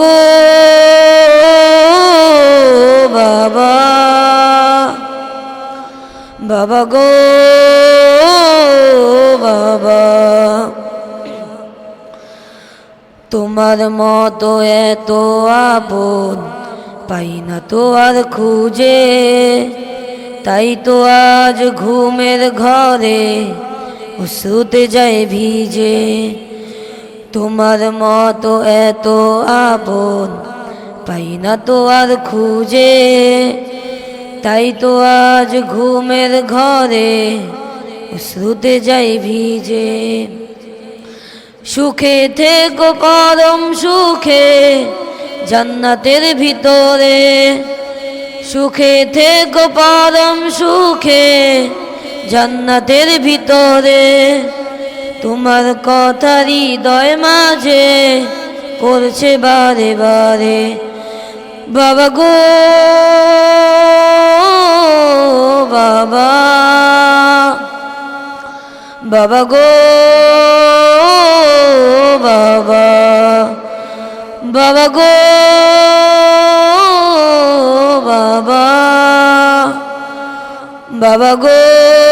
গো বাবা বাবা গো বাবা, তোমার মতো এত আপন পাই না তো আর খুঁজে। তাই তো আজ ঘুমের ঘরে শুতে যায় ভিজে। তোমার মতো এত আপন, পাই না তো আর খুঁজে। তাই তো আজ ঘুমের ঘরে শ্রুতে যাই ভিজে। সুখে থেকো করম সুখে জান্নাতের ভিতরে। সুখে থেকো পরম সুখে জান্নাতের ভিতরে। তোমার কথা হৃদয় মাঝে পড়ছে বারে বারে। বাবা গো, বাবা। বাবা গো, বাবা। বাবা গো, বাবা। বাবা গো।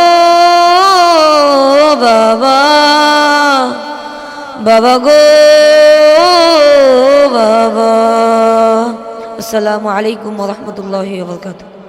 বাবা গো বাবা আসসালামু আলাইকুম রহমতুল্লাহ বরকাতুহ